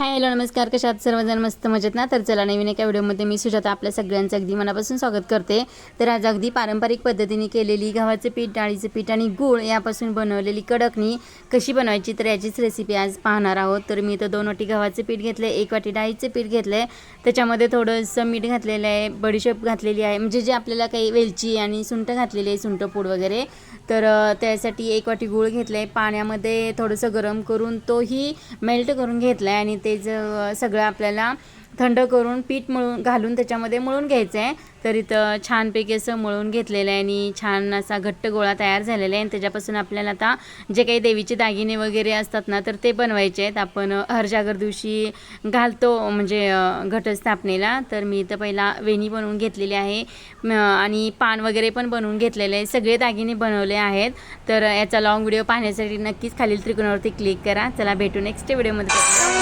Hi hello नमस्कार. कशात सर्वजण मस्त मजेत ना? तर चला नवीन एका व्हिडिओमध्ये मी सुजाता आपल्या सगळ्यांचं अगदी मनापासून स्वागत करते. तर आज अगदी पारंपरिक पद्धतीने केलेली गव्हाचं पीठ डाळीचं पीठ आणि गूळ यापासून बनवलेली कडकणी कशी बनवायची तर याचीच रेसिपी आज पाहणार आहोत. तर मी इथं दोन वाटी गव्हाचं पीठ घेतलं आहे एक वाटी डाळीचं पीठ घेतलं आहे त्याच्यामध्ये थोडंसं मीठ घातलेलं आहे बडीशेप घातलेली आहे. म्हणजे जे आपल्याला काही वेलची आणि सुंठ घातलेली आहे सुंठ पूड वगैरे तर त्यासाठी एक वाटी गूळ घेतलं आहे पाण्यामध्ये थोडंसं गरम करून तोही मेल्ट करून घेतला आहे आणि ते ज सगळं आपल्याला थंड करून पीठ मळून घालून त्याच्यामध्ये मळून घ्यायचं आहे तर इथं छानपैकी असं मळून घेतलेलं आहे आणि छान असा घट्ट गोळा तयार झालेला आहे. आणि त्याच्यापासून आपल्याला आता जे काही देवीचे दागिने वगैरे असतात ना तर ते बनवायचे आहेत. आपण हरजागर दिवशी घालतो म्हणजे घटस्थापनेला. तर मी इथं पहिला वेणी बनवून घेतलेली आहे. आणि पान वगैरे पण बनवून घेतलेले आहे. सगळे दागिने बनवले आहेत. तर याचा लॉंग व्हिडिओ पाहण्यासाठी नक्कीच खालील त्रिकोणावरती क्लिक करा. चला भेटू नेक्स्ट व्हिडिओमध्ये